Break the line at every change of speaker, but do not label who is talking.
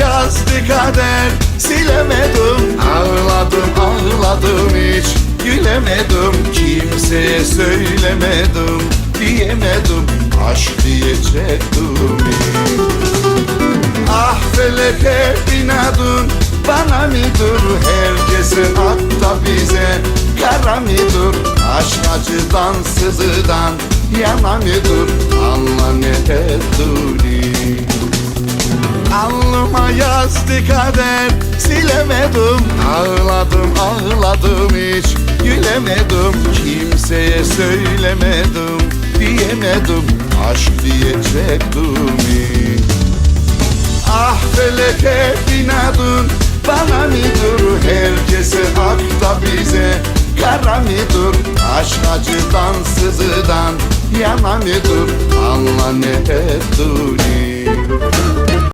yazdı kader Silemedim. Ağladım ağladım hiç Gülemedim. Kimseye söylemedim Diyemedim. Aşk diyecektim. Ah feleke inadın bana mıdır? Herkesin hatta bize kara mıdır? Aşk acıdan sızıdan yana mıdır? Anla ne ettiğini Alnıma yazdı kader silemedim. Ağladım ağladım hiç gülemedim. Kimseye söylemedim diyemedim. Aşk diyecektim hiç. Ah feleke inadın bana mıdır Herkese akla bize kara mıdır Aşk acıdan sızıdan yana mıdır Anla ne ettiğini